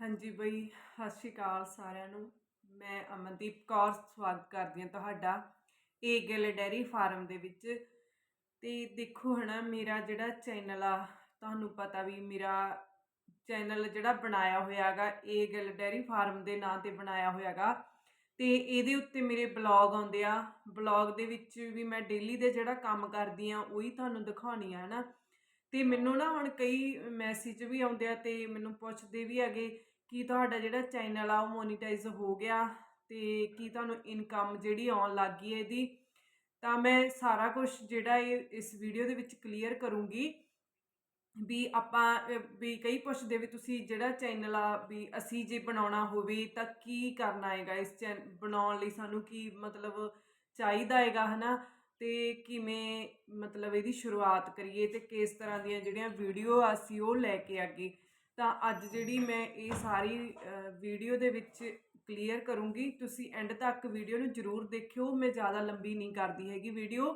ਹਾਂਜੀ ਬਈ, ਸਤਿ ਸ਼੍ਰੀ ਅਕਾਲ ਸਾਰਿਆਂ ਨੂੰ। ਮੈਂ ਅਮਨਦੀਪ ਕੌਰ, ਸਵਾਗਤ ਕਰਦੀ ਹਾਂ ਤੁਹਾਡਾ ਏ ਗਿੱਲ ਡੈਰੀ ਫਾਰਮ ਦੇ ਵਿੱਚ। ਤੇ ਦੇਖੋ ਹਨਾ, ਮੇਰਾ ਜਿਹੜਾ ਚੈਨਲ ਆ, ਤੁਹਾਨੂੰ ਪਤਾ ਵੀ ਮੇਰਾ ਚੈਨਲ ਜਿਹੜਾ ਬਣਾਇਆ ਹੋਇਆਗਾ, ਏ ਗਿੱਲ ਡੈਰੀ ਫਾਰਮ ਦੇ ਨਾਂ ਤੇ ਬਣਾਇਆ ਹੋਇਆਗਾ। ਤੇ ਇਹਦੇ ਉੱਤੇ ਮੇਰੇ ਬਲੌਗ ਆਉਂਦੇ ਆ। ਬਲੌਗ ਦੇ ਵਿੱਚ ਵੀ ਮੈਂ ਡੇਲੀ ਦੇ ਜਿਹੜਾ ਕੰਮ ਕਰਦੀ ਆ, ਉਹੀ ਤੁਹਾਨੂੰ ਦਿਖਾਉਣੀ ਆ, ਹਨਾ। ਤੇ ਮੈਨੂੰ ਨਾ ਹੁਣ ਕਈ ਮੈਸੇਜ ਵੀ ਆਉਂਦੇ ਆ ਤੇ ਮੈਨੂੰ ਪੁੱਛਦੇ ਵੀ ਹੈਗੇ ਕੀ ਤੁਹਾਡਾ ਜਿਹੜਾ ਚੈਨਲ ਆ ਉਹ ਮੋਨੀਟਾਈਜ਼ ਹੋ ਗਿਆ ਤੇ ਕੀ ਤੁਹਾਨੂੰ ਇਨਕਮ ਜਿਹੜੀ ਆਉਣ ਲੱਗ ਗਈ ਹੈ ਇਹਦੀ? ਤਾਂ ਮੈਂ ਸਾਰਾ ਕੁਝ ਜਿਹੜਾ ਇਹ, ਇਸ ਵੀਡੀਓ ਦੇ ਵਿੱਚ ਕਲੀਅਰ ਕਰੂੰਗੀ ਵੀ ਆਪਾਂ ਵੀ ਕਈ ਪੁੱਛਦੇ ਵੀ ਤੁਸੀਂ ਜਿਹੜਾ ਚੈਨਲ ਆ, ਵੀ ਅਸੀਂ ਜੇ ਬਣਾਉਣਾ ਹੋਵੇ ਤਾਂ ਕੀ ਕਰਨਾ ਹੈਗਾ? ਇਸ ਚੈਨ ਬਣਾਉਣ ਲਈ ਸਾਨੂੰ ਕੀ ਮਤਲਬ ਚਾਹੀਦਾ ਹੈਗਾ, ਹਨਾ? ਤੇ ਕਿਵੇਂ ਮਤਲਬ ਇਹਦੀ ਸ਼ੁਰੂਆਤ ਕਰੀਏ ਤੇ ਕਿਸ ਤਰ੍ਹਾਂ ਦੀਆਂ ਜਿਹੜੀਆਂ ਵੀਡੀਓ ਆ ਅਸੀਂ ਉਹ ਲੈ ਕੇ ਅੱਗੇ ਤਾਂ ਅੱਜ ਜਿਹੜੀ ਮੈਂ ਇਹ ਸਾਰੀ ਵੀਡੀਓ ਦੇ ਵਿੱਚ ਕਲੀਅਰ ਕਰੂੰਗੀ। ਤੁਸੀਂ ਐਂਡ ਤੱਕ ਵੀਡੀਓ ਨੂੰ ਜ਼ਰੂਰ ਦੇਖਿਓ। ਮੈਂ ਜ਼ਿਆਦਾ ਲੰਬੀ ਨਹੀਂ ਕਰਦੀ ਹੈਗੀ ਵੀਡੀਓ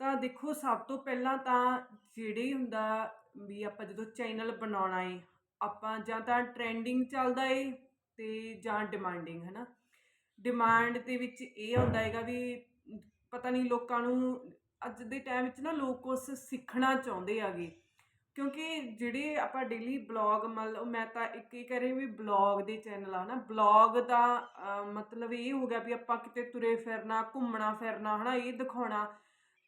ਤਾਂ ਦੇਖੋ, ਸਭ ਤੋਂ ਪਹਿਲਾਂ ਤਾਂ ਜਿਹੜੇ ਹੁੰਦਾ ਵੀ ਆਪਾਂ ਜਦੋਂ ਚੈਨਲ ਬਣਾਉਣਾ ਏ ਆਪਾਂ ਜਾਂ ਤਾਂ ਟ੍ਰੈਂਡਿੰਗ ਚੱਲਦਾ ਏ ਤੇ ਜਾਂ ਡਿਮਾਂਡਿੰਗ ਹੈ ਨਾ ਡਿਮਾਂਡ ਦੇ ਵਿੱਚ ਇਹ ਹੁੰਦਾ ਹੈਗਾ ਵੀ ਪਤਾ ਨਹੀਂ ਲੋਕਾਂ ਨੂੰ, ਅੱਜ ਦੇ ਟਾਈਮ ਵਿੱਚ ਨਾ ਲੋਕ ਕੁਛ ਸਿੱਖਣਾ ਚਾਹੁੰਦੇ ਆਗੇ ਕਿਉਂਕਿ ਜਿਹੜੇ ਆਪਾਂ ਡੇਲੀ ਬਲੌਗ ਮਤਲਬ ਮੈਂ ਤਾਂ ਇੱਕ ਹੀ ਕਰੇ ਵੀ ਬਲੌਗ ਦੇ ਚੈਨਲ ਆ ਨਾ ਬਲੌਗ ਦਾ ਮਤਲਬ ਇਹ ਹੋ ਗਿਆ ਵੀ ਆਪਾਂ ਕਿਤੇ ਤੁਰੇ ਫਿਰਨਾ, ਘੁੰਮਣਾ ਫਿਰਨਾ, ਹਨਾ, ਇਹ ਦਿਖਾਉਣਾ,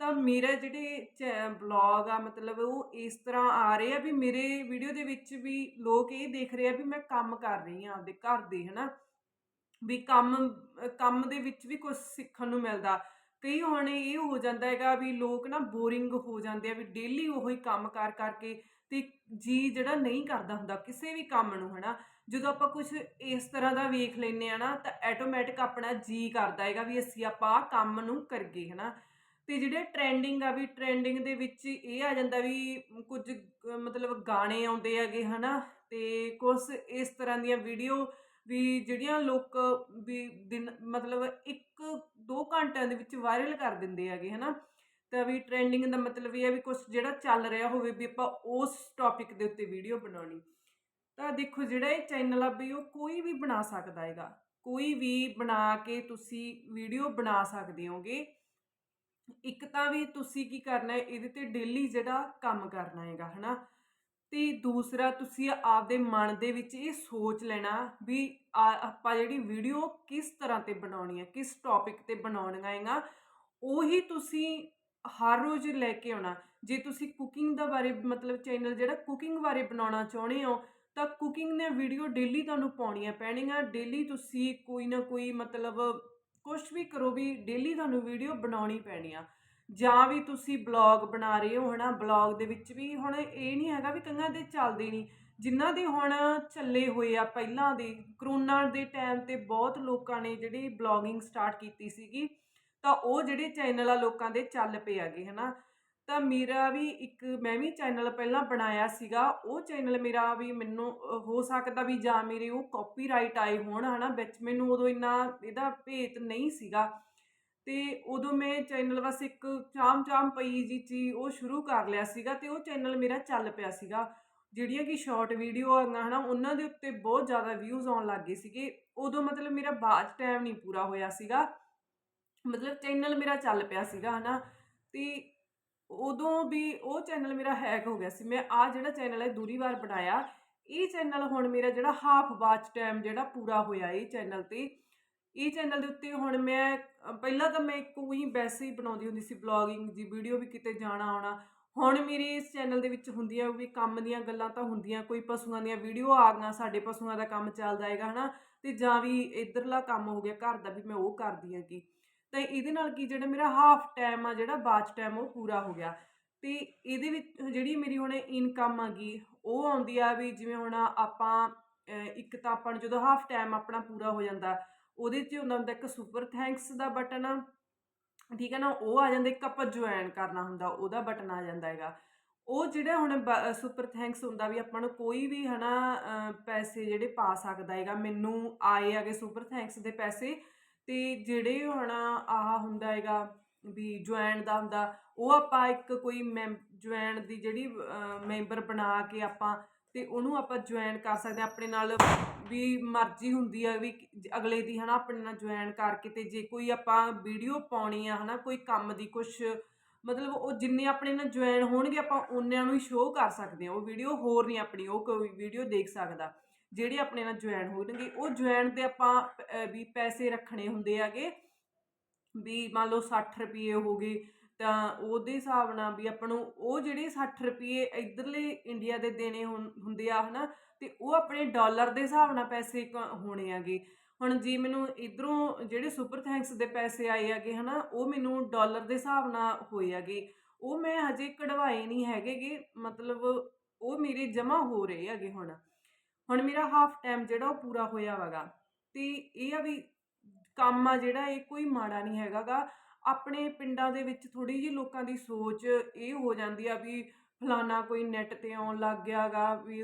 ਤਾਂ ਮੇਰੇ ਜਿਹੜੇ ਬਲੌਗ ਆ, ਮਤਲਬ ਉਹ ਇਸ ਤਰ੍ਹਾਂ ਆ ਰਹੇ ਆ ਵੀ ਮੇਰੇ ਵੀਡੀਓ ਦੇ ਵਿੱਚ ਵੀ ਲੋਕ ਇਹ ਦੇਖ ਰਹੇ ਆ ਵੀ ਮੈਂ ਕੰਮ ਕਰ ਰਹੀ ਆ ਆਪਦੇ ਘਰ ਦੇ, ਹਨਾ, ਵੀ ਕੰਮ ਕੰਮ ਦੇ ਵਿੱਚ ਵੀ ਕੁਝ ਸਿੱਖਣ ਨੂੰ ਮਿਲਦਾ। ਕਈ ਹੁਣ ਇਹ ਹੋ ਜਾਂਦਾ ਹੈਗਾ ਵੀ ਲੋਕ ਨਾ ਬੋਰਿੰਗ ਹੋ ਜਾਂਦੇ ਆ ਵੀ ਡੇਲੀ ਉਹੀ ਕੰਮ ਕਰ ਕਰਕੇ ਤੇ ਜੀ ਜਿਹੜਾ ਨਹੀਂ ਕਰਦਾ ਹੁੰਦਾ ਕਿਸੇ ਵੀ ਕੰਮ ਨੂੰ, ਹਨਾ। ਜਦੋਂ ਆਪਾਂ ਕੁਝ ਇਸ ਤਰ੍ਹਾਂ ਦਾ ਵੇਖ ਲੈਨੇ ਆ ਨਾ, ਤਾਂ ਆਟੋਮੈਟਿਕ ਆਪਣਾ ਜੀ ਕਰਦਾ ਹੈਗਾ ਵੀ ਅਸੀਂ ਆਪਾਂ ਕੰਮ ਨੂੰ ਕਰੀਏ, ਹਨਾ। ਤੇ ਜਿਹੜੇ ਟ੍ਰੈਂਡਿੰਗ ਆ ਵੀ ਟ੍ਰੈਂਡਿੰਗ ਦੇ ਵਿੱਚ ਇਹ ਆ ਜਾਂਦਾ ਵੀ ਕੁਝ, ਮਤਲਬ ਗਾਣੇ ਆਉਂਦੇ ਹੈਗੇ, ਹਨਾ। ਤੇ ਕੁਝ ਇਸ ਤਰ੍ਹਾਂ ਦੀਆਂ ਵੀਡੀਓ ਵੀ ਜਿਹੜੀਆਂ ਲੋਕ ਵੀ ਦਿਨ, ਮਤਲਬ 1 2 ਘੰਟਿਆਂ ਦੇ ਵਿੱਚ ਵਾਇਰਲ ਕਰ ਦਿੰਦੇ ਹੈਗੇ, ਹਨਾ? ਤਾਂ ਵੀ ਟ੍ਰੈਂਡਿੰਗ ਦਾ ਮਤਲਬ ਇਹ ਹੈ ਵੀ ਕੁਝ ਜਿਹੜਾ ਚੱਲ ਰਿਹਾ ਹੋਵੇ ਵੀ ਆਪਾਂ ਉਸ ਟੌਪਿਕ ਦੇ ਉੱਤੇ ਵੀਡੀਓ ਬਣਾਉਣੀ। ਤਾਂ ਦੇਖੋ ਜਿਹੜਾ ਇਹ ਚੈਨਲ ਆ ਵੀ ਉਹ ਕੋਈ ਵੀ ਬਣਾ ਸਕਦਾ ਹੈਗਾ। ਕੋਈ ਵੀ ਬਣਾ ਕੇ ਤੁਸੀਂ ਵੀਡੀਓ ਬਣਾ ਸਕਦੇ ਹੋਗੇ। ਇੱਕ ਤਾਂ ਵੀ ਤੁਸੀਂ ਕੀ ਕਰਨਾ ਹੈ, ਇਹਦੇ ਤੇ ਡੇਲੀ ਜਿਹੜਾ ਕੰਮ ਕਰਨਾ ਹੈਗਾ, ਹਨਾ? ਤੇ ਦੂਸਰਾ ਤੁਸੀਂ ਆਪਦੇ ਮਨ ਦੇ ਵਿੱਚ ਇਹ ਸੋਚ ਲੈਣਾ ਵੀ ਆ- ਆਪਾਂ ਜਿਹੜੀ ਵੀਡੀਓ ਕਿਸ ਤਰ੍ਹਾਂ ਤੇ ਬਣਾਉਣੀ ਹੈ, ਕਿਸ ਟੌਪਿਕ ਤੇ ਬਣਾਉਣੀਆਂ ਹੈਗਾ ਉਹੀ ਤੁਸੀਂ ਹਰ ਰੋਜ਼ ਲੈ ਕੇ ਆਉਣਾ। ਜੇ ਤੁਸੀਂ ਕੁਕਿੰਗ ਦਾ ਬਾਰੇ ਮਤਲਬ ਚੈਨਲ ਜਿਹੜਾ ਕੁਕਿੰਗ ਬਾਰੇ ਬਣਾਉਣਾ ਚਾਹੁੰਦੇ ਹੋ, ਤਾਂ ਕੁਕਿੰਗ ਨੇ ਵੀਡੀਓ ਡੇਲੀ ਤੁਹਾਨੂੰ ਪਾਉਣੀਆਂ ਪੈਣੀਆਂ ਡੇਲੀ ਤੁਸੀਂ ਕੋਈ ਨਾ ਕੋਈ ਮਤਲਬ ਕੁਝ ਵੀ ਕਰੋ ਵੀ ਡੇਲੀ ਤੁਹਾਨੂੰ ਵੀਡੀਓ ਬਣਾਉਣੀ ਪੈਣੀ ਆ। ਜਾਂ ਵੀ ਤੁਸੀਂ ਬਲੌਗ ਬਣਾ ਰਹੇ ਹੋ, ਹਨਾ, ਬਲੌਗ ਦੇ ਵਿੱਚ ਵੀ ਹੁਣ ਇਹ ਨਹੀਂ ਹੈਗਾ ਵੀ ਕਈਆਂ ਦੇ ਚੱਲਦੇ ਨਹੀਂ। ਜਿਨ੍ਹਾਂ ਦੇ ਹੁਣ ਚੱਲੇ ਹੋਏ ਆ ਪਹਿਲਾਂ ਦੇ, ਕਰੋਨਾ ਦੇ ਟਾਈਮ ਤੇ ਬਹੁਤ ਲੋਕਾਂ ਨੇ ਜਿਹੜੀ ਬਲੌਗਿੰਗ ਸਟਾਰਟ ਕੀਤੀ ਸੀਗੀ, ਤਾਂ ਉਹ ਜਿਹੜੇ ਚੈਨਲ ਆ ਲੋਕਾਂ ਦੇ ਚੱਲ ਪਏ ਆਗੇ ਹਨਾ। ਤਾਂ ਮੇਰਾ ਵੀ ਇੱਕ, ਮੈਂ ਵੀ ਚੈਨਲ ਪਹਿਲਾਂ ਬਣਾਇਆ ਸੀਗਾ, ਉਹ ਚੈਨਲ ਮੇਰਾ ਵੀ ਮੈਨੂੰ ਹੋ ਸਕਦਾ ਵੀ ਜਾਂ ਮੇਰੇ ਉਹ ਕਾਪੀਰਾਈਟ ਆਏ ਹੋਣ, ਹਨਾ, ਵਿੱਚ ਮੈਨੂੰ ਉਦੋਂ ਇੰਨਾ ਇਹਦਾ ਭੇਤ ਨਹੀਂ ਸੀਗਾ। ਤੇ ਉਦੋਂ ਮੈਂ ਚੈਨਲ ਬਸ ਇੱਕ ਚਾਮ ਚਾਮ ਪਈ ਜੀ ਚੀ ਉਹ ਸ਼ੁਰੂ ਕਰ ਲਿਆ ਸੀਗਾ ਤੇ ਉਹ ਚੈਨਲ ਮੇਰਾ ਚੱਲ ਪਿਆ ਸੀਗਾ। ਜਿਹੜੀਆਂ ਕਿ ਸ਼ਾਰਟ ਵੀਡੀਓ ਆਈਆਂ ਹਨਾ, ਉਹਨਾਂ ਦੇ ਉੱਤੇ ਬਹੁਤ ਜ਼ਿਆਦਾ ਵਿਊਜ਼ ਆਉਣ ਲੱਗ ਗਏ ਸੀਗੇ। ਉਦੋਂ ਮਤਲਬ ਮੇਰਾ ਬਾਅਦ ਟਾਈਮ ਨਹੀਂ ਪੂਰਾ ਹੋਇਆ ਸੀਗਾ। ਮਤਲਬ ਚੈਨਲ ਮੇਰਾ ਚੱਲ ਪਿਆ ਸੀਗਾ ਹਨਾ। ਤੇ ਉਦੋਂ ਵੀ ਉਹ ਚੈਨਲ ਮੇਰਾ ਹੈਕ ਹੋ ਗਿਆ ਸੀ। ਮੈਂ ਆ ਜਿਹੜਾ ਚੈਨਲ ਹੈ ਦੂਰੀ ਵਾਰ ਬਣਾਇਆ, ਇਹ ਚੈਨਲ ਹੁਣ ਮੇਰਾ ਜਿਹੜਾ ਹਾਫ ਵਾਚ ਟਾਈਮ ਜਿਹੜਾ ਪੂਰਾ ਹੋਇਆ ਇਹ ਚੈਨਲ ਤੇ। ਇਹ ਚੈਨਲ ਦੇ ਉੱਤੇ ਹੁਣ ਮੈਂ ਪਹਿਲਾਂ ਤਾਂ ਮੈਂ ਕੋਈ ਵੈਸੇ ਹੀ ਬਣਾਉਂਦੀ ਹੁੰਦੀ ਸੀ ਬਲੌਗਿੰਗ ਦੀ ਵੀਡੀਓ ਵੀ ਕਿਤੇ ਜਾਣਾ ਆਉਣਾ। ਹੁਣ ਮੇਰੇ ਇਸ ਚੈਨਲ ਦੇ ਵਿੱਚ ਹੁੰਦੀਆਂ ਵੀ ਕੰਮ ਦੀਆਂ ਗੱਲਾਂ ਤਾਂ ਹੁੰਦੀਆਂ, ਕੋਈ ਪਸ਼ੂਆਂ ਦੀਆਂ ਵੀਡੀਓ ਆ ਗਈਆਂ, ਸਾਡੇ ਪਸ਼ੂਆਂ ਦਾ ਕੰਮ ਚੱਲਦਾ ਹੈਗਾ, ਹਨਾ? ਤੇ ਜਾਂ ਵੀ ਇਧਰਲਾ ਕੰਮ ਹੋ ਗਿਆ, ਘਰ ਦਾ ਵੀ ਮੈਂ ਉਹ ਕਰਦੀ ਹੈਗੀ। ਤਾਂ ਇਹਦੇ ਨਾਲ ਕੀ, ਜਿਹੜਾ ਮੇਰਾ ਹਾਫ ਟਾਈਮ ਆ, ਜਿਹੜਾ ਬਾਚ ਟਾਈਮ ਉਹ ਪੂਰਾ ਹੋ ਗਿਆ। ਤੇ ਇਹਦੇ ਵਿੱਚ ਜਿਹੜੀ ਮੇਰੀ ਹੁਣ ਇਨਕਮ ਆਗੀ ਉਹ ਆਉਂਦੀ ਆ ਵੀ ਜਿਵੇਂ ਹੁਣ ਆਪਾਂ ਇੱਕ ਤਾਂ ਆਪਾਂ ਨੂੰ ਜਦੋਂ ਹਾਫ ਟਾਈਮ ਆਪਣਾ ਪੂਰਾ ਹੋ ਜਾਂਦਾ ਉਹਦੇ 'ਚ ਹੁੰਦਾ ਹੁੰਦਾ ਇੱਕ ਸੁਪਰ ਥੈਂਕਸ ਦਾ ਬਟਨ ਆ। ਠੀਕ ਹੈ ਨਾ ਉਹ ਆ ਜਾਂਦਾ ਇੱਕ ਆਪਾਂ ਜੁਆਇਨ ਕਰਨਾ ਹੁੰਦਾ ਉਹਦਾ ਬਟਨ ਆ ਜਾਂਦਾ ਹੈਗਾ। ਉਹ ਜਿਹੜਾ ਹੁਣ ਸੁਪਰ ਥੈਂਕਸ ਹੁੰਦਾ ਵੀ ਆਪਾਂ ਨੂੰ ਕੋਈ ਵੀ ਹਨਾ ਅਹ, ਪੈਸੇ ਜਿਹੜੇ ਪਾ ਸਕਦਾ ਹੈਗਾ ਮੈਨੂੰ ਆਏ ਹੈਗੇ ਸੁਪਰ ਥੈਂਕਸ ਦੇ ਪੈਸੇ ਤੇ ਜਿਹੜੇ ਹੁਣ ਆਹ ਹੁੰਦਾ ਹੈਗਾ ਵੀ ਜੁਆਇਨ ਦਾ ਹੁੰਦਾ ਉਹ ਆਪਾਂ ਇੱਕ ਕੋਈ ਮੈਂ ਜੁਆਇਨ ਦੀ ਜਿਹੜੀ ਮੈਂਬਰ ਬਣਾ ਕੇ ਆਪਾਂ ਤੇ ਉਹਨੂੰ ਆਪਾਂ ਜੁਆਇਨ ਕਰ ਸਕਦੇ ਹਾਂ, ਆਪਣੇ ਨਾਲ ਵੀ ਮਰਜ਼ੀ ਹੁੰਦੀ ਆ ਵੀ ਅਗਲੇ ਦੀ ਹਨਾ ਆਪਣੇ ਨਾਲ ਜੁਆਇਨ ਕਰਕੇ ਤੇ ਜੇ ਕੋਈ ਆਪਾਂ ਵੀਡੀਓ ਪਾਉਣੀ ਆ ਹਨਾ, ਕੋਈ ਕੰਮ ਦੀ ਕੁਛ, ਮਤਲਬ ਉਹ ਜਿੰਨੇ ਆਪਣੇ ਨਾਲ ਜੁਆਇਨ ਹੋਣਗੇ ਆਪਾਂ ਉਹਨਾਂ ਨੂੰ ਹੀ ਸ਼ੋਅ ਕਰ ਸਕਦੇ ਹਾਂ। ਉਹ ਵੀਡੀਓ ਹੋਰ ਨਹੀਂ ਆਪਣੀ, ਉਹ ਕੋਈ ਵੀਡੀਓ ਦੇਖ ਸਕਦਾ। ਜਿਹੜੇ ਆਪਣੇ ਨਾਲ ਜੁਆਇਨ ਹੋਣਗੇ, ਉਹ ਜੁਆਇਨ 'ਤੇ ਆਪਾਂ ਵੀ ਪੈਸੇ ਰੱਖਣੇ ਹੁੰਦੇ ਆਗੇ ਵੀ ਮੰਨ ਲਓ 60 ਰੁਪਏ ਹੋ ਗਏ ਤਾਂ ਉਹਦੇ ਹਿਸਾਬ ਨਾਲ ਵੀ ਆਪਾਂ ਨੂੰ ਉਹ ਜਿਹੜੇ 60 ਰੁਪਏ ਇਧਰਲੇ ਇੰਡੀਆ ਦੇ ਦੇਣੇ ਹੁੰ- ਹੁੰਦੇ ਆ ਹਨਾ, ਤੇ ਉਹ ਆਪਣੇ ਡਾਲਰ ਦੇ ਹਿਸਾਬ ਨਾਲ ਪੈਸੇ ਕ- ਹੋਣੇ ਆਗੇ ਹੁਣ ਜੀ ਮੈਨੂੰ ਇਧਰੋਂ ਜਿਹੜੇ ਸੁਪਰ ਥੈਂਕਸ ਦੇ ਪੈਸੇ ਆਏ ਆਗੇ ਹਨਾ, ਉਹ ਮੈਨੂੰ ਡਾਲਰ ਦੇ ਹਿਸਾਬ ਨਾਲ ਹੋਏ ਆਗੇ ਉਹ ਮੈਂ ਹਜੇ ਕਢਵਾਏ ਨਹੀਂ ਹੈਗੇਗੇ ਮਤਲਬ ਉਹ ਮੇਰੇ ਜਮਾ ਹੋ ਰਹੇ ਹੈਗੇ ਹੁਣ। ਹੁਣ ਮੇਰਾ ਹਾਫ ਟਾਈਮ ਜਿਹੜਾ ਉਹ ਪੂਰਾ ਹੋਇਆ ਵਗਾ ਤੇ ਇਹ ਆ ਵੀ ਕੰਮ ਆ ਜਿਹੜਾ, ਇਹ ਕੋਈ ਮਾੜਾ ਨਹੀਂ ਹੈਗਾਗਾ ਆਪਣੇ ਪਿੰਡਾਂ ਦੇ ਵਿੱਚ ਥੋੜੀ ਜਿਹੀ ਲੋਕਾਂ ਦੀ ਸੋਚ ਇਹ ਹੋ ਜਾਂਦੀ ਆ ਵੀ ਫਲਾਨਾ ਕੋਈ ਨੈਟ ਤੇ ਆਉਣ ਲੱਗ ਗਿਆਗਾ ਵੀ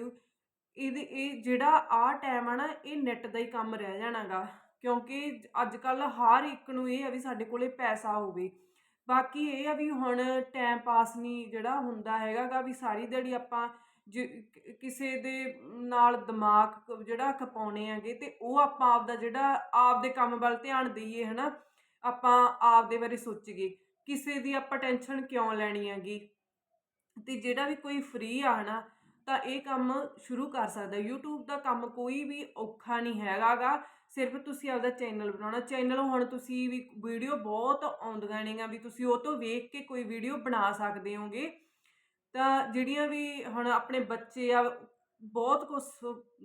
ਇਹਦੇ, ਇਹ ਜਿਹੜਾ ਆ ਟਾਈਮ ਆ ਨਾ, ਇਹ ਨੈਟ ਦਾ ਹੀ ਕੰਮ ਰਹਿ ਜਾਣਾਗਾ। ਕਿਉਂਕਿ ਅੱਜ ਕੱਲ ਹਰ ਇੱਕ ਨੂੰ ਇਹ ਆ ਵੀ ਸਾਡੇ ਕੋਲੇ ਪੈਸਾ ਹੋਵੇ। ਬਾਕੀ ਇਹ ਆ ਵੀ ਹੁਣ ਟਾਈਮ ਪਾਸ ਨਹੀਂ ਜਿਹੜਾ ਹੁੰਦਾ ਹੈਗਾਗਾ ਵੀ ਸਾਰੀ ਦਿਹਾੜੀ ਆਪਾਂ ਜੇ ਕਿਸੇ ਦੇ ਨਾਲ ਦਿਮਾਗ ਜਿਹੜਾ ਖਪਾਉਣੇ ਆਗੇ ਤੇ ਉਹ ਆਪਾਂ ਆਪਦਾ ਜਿਹੜਾ, ਆਪਦੇ ਕੰਮ ਵੱਲ ਧਿਆਨ ਦਈਏ, ਹਨਾ? ਆਪਾਂ ਆਪਦੇ ਬਾਰੇ ਸੋਚੀਏ, ਕਿਸੇ ਦੀ ਆਪਾਂ ਟੈਨਸ਼ਨ ਕਿਉਂ ਲੈਣੀ ਹੈਗੀ? ਤੇ ਜਿਹੜਾ ਵੀ ਕੋਈ ਫ੍ਰੀ ਆ ਨਾ ਤਾਂ ਇਹ ਕੰਮ ਸ਼ੁਰੂ ਕਰ ਸਕਦਾ। YouTube ਦਾ ਕੰਮ ਕੋਈ ਵੀ ਔਖਾ ਨਹੀਂ ਹੈਗਾਗਾ। ਸਿਰਫ ਤੁਸੀਂ ਆਪਦਾ ਚੈਨਲ ਬਣਾਉਣਾ। ਚੈਨਲ ਹੁਣ ਤੁਸੀਂ ਵੀ ਵੀਡੀਓ ਬਹੁਤ ਆਉਂਦੀਆਂ ਨੇਗੀਆਂ, ਵੀ ਤੁਸੀਂ ਉਹ ਤੋਂ ਵੇਖ ਕੇ ਕੋਈ ਵੀਡੀਓ ਬਣਾ ਸਕਦੇ ਹੋਗੇ। ਤਾਂ ਜਿਹੜੀਆਂ ਵੀ ਹੁਣ ਆਪਣੇ ਬੱਚੇ ਆ, ਬਹੁਤ ਕੁਝ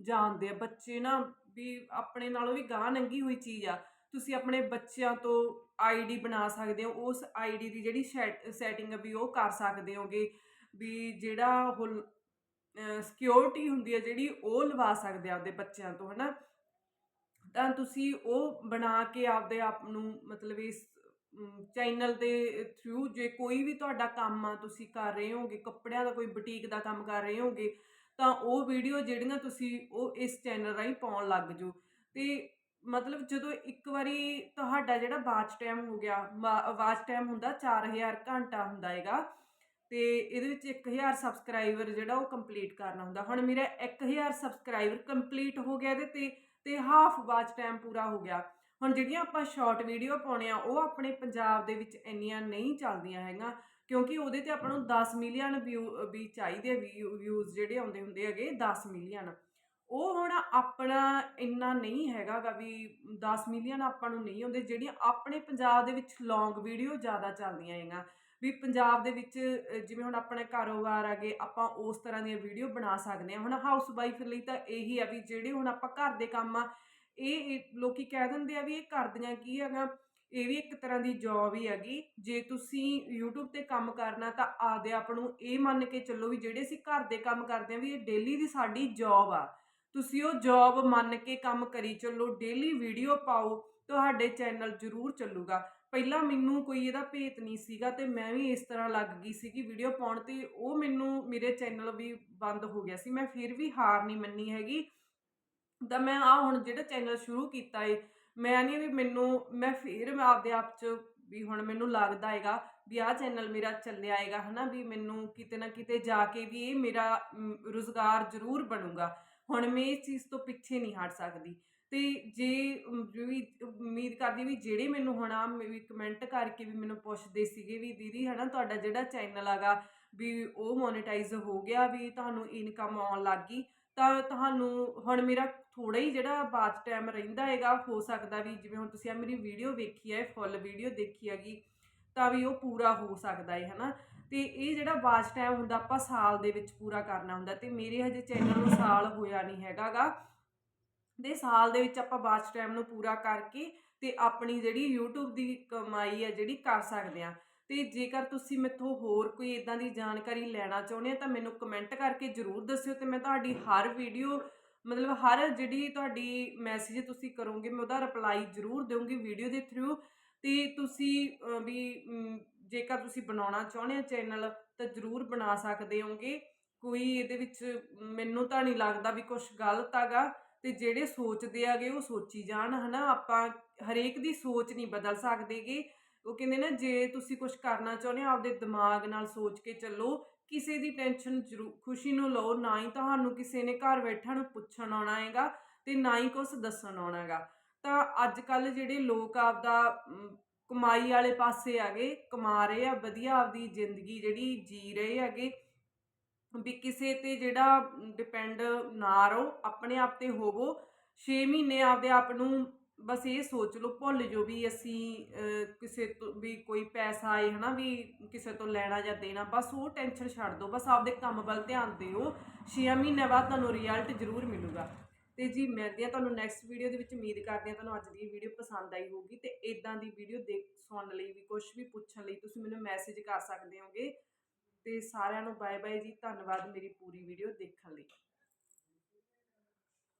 ਜਾਣਦੇ ਆ। ਬੱਚੇ ਨਾ ਵੀ ਆਪਣੇ ਨਾਲੋਂ ਵੀ ਗਾਹ ਨੰਗੀ ਹੋਈ ਚੀਜ਼ ਆ। ਤੁਸੀਂ ਆਪਣੇ ਬੱਚਿਆਂ ਤੋਂ ਆਈਡੀ ਬਣਾ ਸਕਦੇ ਹੋ, ਉਸ ਆਈਡੀ ਦੀ ਜਿਹੜੀ ਸੈਟਿੰਗ ਵੀ ਉਹ ਕਰ ਸਕਦੇ ਹੋਗੇ, ਵੀ ਜਿਹੜਾ ਉਹ ਸਿਕਿਉਰਿਟੀ ਹੁੰਦੀ ਹੈ ਜਿਹੜੀ ਉਹ ਲਵਾ ਸਕਦੇ ਆ ਆਪਦੇ ਬੱਚਿਆਂ ਤੋਂ, ਹਨਾ? ਤਾਂ ਤੁਸੀਂ ਉਹ ਬਣਾ ਕੇ ਆਪਦੇ ਆਪ ਨੂੰ ਮਤਲਬ ਇਸ ਚੈਨਲ ਦੇ ਥਰੂ ਜੇ ਕੋਈ ਵੀ ਤੁਹਾਡਾ ਕੰਮ ਆ, ਤੁਸੀਂ ਕਰ ਰਹੇ ਹੋਗੇ, ਕੱਪੜਿਆਂ ਦਾ ਕੋਈ ਬੁਟੀਕ ਦਾ ਕੰਮ ਕਰ ਰਹੇ ਹੋਗੇ, ਤਾਂ ਉਹ ਵੀਡੀਓ ਜਿਹੜੀਆਂ ਤੁਸੀਂ ਉਹ ਇਸ ਚੈਨਲ ਰਾਹੀਂ ਪਾਉਣ ਲੱਗ ਜਾਓ। ਤੇ ਮਤਲਬ ਜਦੋਂ ਇੱਕ ਵਾਰੀ ਤੁਹਾਡਾ ਜਿਹੜਾ ਵਾਚ ਟਾਈਮ ਹੋ ਗਿਆ ਵਾ ਵਾਚ ਟਾਈਮ ਹੁੰਦਾ 4000 ਘੰਟਾ ਹੁੰਦਾ ਹੈਗਾ, ਤੇ ਇਹਦੇ ਵਿੱਚ 1000 ਸਬਸਕ੍ਰਾਈਬਰ ਜਿਹੜਾ ਉਹ ਕੰਪਲੀਟ ਕਰਨਾ ਹੁੰਦਾ। ਹੁਣ ਮੇਰਾ 1000 ਸਬਸਕ੍ਰਾਈਬਰ ਕੰਪਲੀਟ ਹੋ ਗਿਆ ਇਹਦੇ ਤੇ ਤੇ ਹਾਫ ਵਾਚ ਟਾਈਮ ਪੂਰਾ ਹੋ ਗਿਆ। ਹੁਣ ਜਿਹੜੀਆਂ ਆਪਾਂ ਸ਼ਾਰਟ ਵੀਡੀਓ ਪਾਉਣੇ ਆ, ਉਹ ਆਪਣੇ ਪੰਜਾਬ ਦੇ ਵਿੱਚ ਇੰਨੀਆਂ ਨਹੀਂ ਚੱਲਦੀਆਂ ਹੈਗੀਆਂ, ਕਿਉਂਕਿ ਉਹਦੇ ਤੇ ਆਪਾਂ ਨੂੰ 10 ਮਿਲੀਅਨ ਵਿਊ ਵੀ ਚਾਹੀਦੇ ਵਿਊਜ਼ ਜਿਹੜੇ ਆਉਂਦੇ ਹੁੰਦੇ ਹੈਗੇ 10 ਮਿਲੀਅਨ ਉਹ ਹੁਣ ਆਪਣਾ ਇੰਨਾ ਨਹੀਂ ਹੈਗਾਗਾ ਵੀ 10 ਮਿਲੀਅਨ ਆਪਾਂ ਨੂੰ ਨਹੀਂ ਹੁੰਦੇ ਜਿਹੜੀਆਂ ਆਪਣੇ ਪੰਜਾਬ ਦੇ ਵਿੱਚ ਲੌਂਗ ਵੀਡੀਓ ਜ਼ਿਆਦਾ ਚੱਲਦੀਆਂ ਹੈਗਾ ਵੀ ਪੰਜਾਬ ਦੇ ਵਿੱਚ ਜਿਵੇਂ ਹੁਣ ਆਪਣੇ ਕਾਰੋਬਾਰ ਆਗੇ ਆਪਾਂ ਉਸ ਤਰ੍ਹਾਂ ਦੀਆਂ ਵੀਡੀਓ ਬਣਾ ਸਕਦੇ ਹਾਂ। ਹੁਣ ਹਾਊਸ ਵਾਈਫ ਲਈ ਤਾਂ ਇਹੀ ਆ ਵੀ ਜਿਹੜੇ ਹੁਣ ਆਪਾਂ ਘਰ ਦੇ ਕੰਮ ਆ, ਇਹ ਇਹ ਲੋਕੀ ਕਹਿ ਦਿੰਦੇ ਆ ਵੀ ਇਹ ਕਰਦੀਆਂ ਕੀ ਹੈਗਾ ਇਹ ਵੀ ਇੱਕ ਤਰ੍ਹਾਂ ਦੀ ਜੌਬ ਹੀ ਹੈਗੀ। ਜੇ ਤੁਸੀਂ YouTube ਤੇ ਕੰਮ ਕਰਨਾ ਤਾਂ ਆਪਦੇ ਆਪ ਨੂੰ ਇਹ ਮੰਨ ਕੇ ਚੱਲੋ ਵੀ ਜਿਹੜੇ ਅਸੀਂ ਘਰ ਦੇ ਕੰਮ ਕਰਦੇ ਆ ਵੀ ਇਹ ਡੇਲੀ ਦੀ ਸਾਡੀ ਜੌਬ ਆ। ਤੁਸੀਂ ਉਹ ਜੌਬ ਮੰਨ ਕੇ ਕੰਮ ਕਰੀ ਚੱਲੋ ਡੇਲੀ ਵੀਡੀਓ ਪਾਓ, ਤੁਹਾਡੇ ਚੈਨਲ ਜ਼ਰੂਰ ਚੱਲੂਗਾ। ਪਹਿਲਾਂ ਮੈਨੂੰ ਕੋਈ ਇਹਦਾ ਭੇਤ ਨਹੀਂ ਸੀਗਾ ਤੇ ਮੈਂ ਵੀ ਇਸ ਤਰ੍ਹਾਂ ਲੱਗ ਗਈ ਸੀ ਕਿ ਵੀਡੀਓ ਪਾਉਣ ਤੇ ਉਹ ਮੈਨੂੰ ਮੇਰੇ ਚੈਨਲ ਵੀ ਬੰਦ ਹੋ ਗਿਆ ਸੀ। ਮੈਂ ਫਿਰ ਵੀ ਹਾਰ ਨਹੀਂ ਮੰਨੀ ਹੈਗੀ। ਤਾਂ ਮੈਂ ਆ ਹੁਣ ਜਿਹੜਾ ਚੈਨਲ ਸ਼ੁਰੂ ਕੀਤਾ ਏ, ਮੈਂ ਨਹੀਂ ਵੀ ਮੈਨੂੰ, ਮੈਂ ਫਿਰ ਮੈਂ ਆਪਦੇ ਆਪ 'ਚ ਵੀ ਹੁਣ ਮੈਨੂੰ ਲੱਗਦਾ ਹੈਗਾ ਵੀ ਆਹ ਚੈਨਲ ਮੇਰਾ ਚੱਲਿਆ ਹੈਗਾ, ਹਨਾ ਵੀ ਮੈਨੂੰ ਕਿਤੇ ਨਾ ਕਿਤੇ ਜਾ ਕੇ ਵੀ ਇਹ ਮੇਰਾ ਰੋਜ਼ਗਾਰ ਜ਼ਰੂਰ ਬਣੂਗਾ। ਹੁਣ ਮੈਂ ਇਸ ਚੀਜ਼ ਤੋਂ ਪਿੱਛੇ ਨਹੀਂ ਹਟ ਸਕਦੀ। ਤੇ ਜੇ ਵੀ ਉਮੀਦ ਕਰਦੀ ਵੀ ਜਿਹੜੇ ਮੈਨੂੰ ਹੁਣ ਆ ਵੀ ਕਮੈਂਟ ਕਰਕੇ ਵੀ ਮੈਨੂੰ ਪੁੱਛਦੇ ਸੀਗੇ ਵੀ ਦੀਦੀ ਹਨਾ ਤੁਹਾਡਾ ਜਿਹੜਾ ਚੈਨਲ ਹੈਗਾ ਵੀ ਉਹ ਮੋਨੇਟਾਈਜ਼ ਹੋ ਗਿਆ ਵੀ ਤੁਹਾਨੂੰ ਇਨਕਮ ਆਉਣ ਲੱਗ ਗਈ, ਤਾਂ ਤੁਹਾਨੂੰ ਹੁਣ ਮੇਰਾ ਥੋੜਾ ਹੀ ਜਿਹੜਾ ਬਾਅਦ ਟਾਈਮ ਰਹਿੰਦਾ ਹੈਗਾ ਹੋ ਸਕਦਾ ਵੀ ਜਿਵੇਂ ਹੁਣ ਤੁਸੀਂ ਆ ਮੇਰੀ ਵੀਡੀਓ ਵੇਖੀ ਹੈ ਫੁੱਲ ਵੀਡੀਓ ਦੇਖੀ ਹੈਗੀ, ਤਾਂ ਵੀ ਉਹ ਪੂਰਾ ਹੋ ਸਕਦਾ ਹੈ ਹਨਾ। ਤੇ ਇਹ ਜਿਹੜਾ ਵਾਚ ਟਾਈਮ ਹੁੰਦਾ ਆਪਾਂ ਸਾਲ ਦੇ ਵਿੱਚ ਪੂਰਾ ਕਰਨਾ ਹੁੰਦਾ ਤੇ ਮੇਰੇ ਹਜੇ ਚੈਨਲ ਨੂੰ ਸਾਲ ਹੋਇਆ ਨਹੀਂ ਹੈਗਾਗਾ। ਦੇ ਸਾਲ ਦੇ ਵਿੱਚ ਆਪਾਂ ਵਾਚ ਟਾਈਮ ਨੂੰ ਪੂਰਾ ਕਰਕੇ ਤੇ ਆਪਣੀ ਜਿਹੜੀ YouTube ਦੀ ਕਮਾਈ ਹੈ ਜਿਹੜੀ ਕਰ ਸਕਦੇ ਆ। ਤੇ ਜੇਕਰ ਤੁਸੀਂ ਮੈਥੋਂ ਹੋਰ ਕੋਈ ਇਦਾਂ ਦੀ ਜਾਣਕਾਰੀ ਲੈਣਾ ਚਾਹੁੰਦੇ ਆ ਤਾਂ ਮੈਨੂੰ ਕਮੈਂਟ ਕਰਕੇ ਜਰੂਰ ਦੱਸਿਓ ਤੇ ਮੈਂ ਤੁਹਾਡੀ ਹਰ ਵੀਡੀਓ ਮਤਲਬ ਹਰ ਜਿਹੜੀ ਤੁਹਾਡੀ ਮੈਸੇਜ ਤੁਸੀਂ ਕਰੋਗੇ ਮੈਂ ਉਹਦਾ ਰਿਪਲਾਈ ਜਰੂਰ ਦੇਵਾਂਗੀ ਵੀਡੀਓ ਦੇ ਥਰੂ ਤੇ ਤੁਸੀਂ ਵੀ ਜੇਕਰ ਤੁਸੀਂ ਬਣਾਉਣਾ ਚਾਹੁੰਦੇ ਹੋ ਚੈਨਲ, ਤਾਂ ਜਰੂਰ ਬਣਾ ਸਕਦੇ ਹੋਗੇ ਕੋਈ ਇਹਦੇ ਵਿੱਚ ਮੈਨੂੰ ਤਾਂ ਨਹੀਂ ਲੱਗਦਾ ਵੀ ਕੁਝ ਗਲਤ ਹੈਗਾ, ਤੇ ਜਿਹੜੇ ਸੋਚਦੇ ਆਗੇ ਉਹ ਸੋਚੀ ਜਾਣ, ਹਨਾ? ਆਪਾਂ ਹਰੇਕ ਦੀ ਸੋਚ ਨਹੀਂ ਬਦਲ ਸਕਦੇਗੇ। ਉਹ ਕਹਿੰਦੇ ਨਾ, ਜੇ ਤੁਸੀਂ ਕੁਝ ਕਰਨਾ ਚਾਹੁੰਦੇ ਹੋ, ਆਪਦੇ ਦਿਮਾਗ ਨਾਲ ਸੋਚ ਕੇ ਚੱਲੋ। ਕਿਸੇ ਦੀ ਟੈਨਸ਼ਨ ਜ਼ਰੂਰ, ਖੁਸ਼ੀ ਨੂੰ ਲਓ, ਨਾ ਹੀ ਤੁਹਾਨੂੰ ਕਿਸੇ ਨੇ ਘਰ ਬੈਠਾ ਨੂੰ ਪੁੱਛਣ ਆਉਣਾ ਹੈਗਾ, ਤੇ ਨਾ ਹੀ ਕੁਝ ਦੱਸਣ ਆਉਣਾ ਹੈਗਾ। ਤਾਂ ਅੱਜ ਕੱਲ ਜਿਹੜੇ ਲੋਕ ਆਪਦਾ ਕਮਾਈ ਵਾਲੇ ਪਾਸੇ ਆਗੇ ਕਮਾ ਰਹੇ ਆ, ਵਧੀਆ ਆਪਦੀ ਜ਼ਿੰਦਗੀ ਜਿਹੜੀ ਜੀ ਰਹੇ ਹੈਗੇ। ਵੀ ਕਿਸੇ ਤੇ ਜਿਹੜਾ ਡਿਪੈਂਡ ਨਾ ਰਹੋ, ਆਪਣੇ ਆਪ ਤੇ ਹੋਵੋ। 6 ਮਹੀਨੇ ਆਪਦੇ ਆਪ ਨੂੰ ਬਸ ਇਹ ਸੋਚ ਲਓ, ਭੁੱਲ ਜੋ ਵੀ ਅਸੀਂ ਕਿਸੇ ਤੋਂ ਵੀ ਕੋਈ ਪੈਸਾ ਆਏ, ਹਨਾ, ਵੀ ਕਿਸੇ ਤੋਂ ਲੈਣਾ ਜਾਂ ਦੇਣਾ, ਬਸ ਉਹ ਟੈਨਸ਼ਨ ਛੱਡ ਦਿਓ, ਬਸ ਆਪਦੇ ਕੰਮ ਵੱਲ ਧਿਆਨ ਦਿਓ। 6 ਮਹੀਨੇ ਬਾਅਦ ਤੁਹਾਨੂੰ ਰਿਜ਼ਲਟ ਜ਼ਰੂਰ ਮਿਲੂਗਾ। ਤੇ ਜੀ ਮਿਲਦੇ ਆ ਤੁਹਾਨੂੰ ਨੈਕਸਟ ਵੀਡੀਓ ਦੇ ਵਿੱਚ ਉਮੀਦ ਕਰਦੇ ਆ ਤੁਹਾਨੂੰ ਅੱਜ ਦੀ ਵੀਡੀਓ ਪਸੰਦ ਆਈ ਹੋਊਗੀ ਤੇ ਇਦਾਂ ਦੀ ਵੀਡੀਓ ਦੇਖ, ਸੁਣਨ ਲਈ ਵੀ ਕੁਝ ਵੀ ਪੁੱਛਣ ਲਈ ਤੁਸੀਂ ਮੈਨੂੰ ਮੈਸੇਜ ਕਰ ਸਕਦੇ ਹੋਗੇ। ਤੇ ਸਾਰਿਆਂ ਨੂੰ ਬਾਏ ਬਾਏ ਜੀ, ਧੰਨਵਾਦ ਮੇਰੀ ਪੂਰੀ ਵੀਡੀਓ ਦੇਖਣ ਲਈ।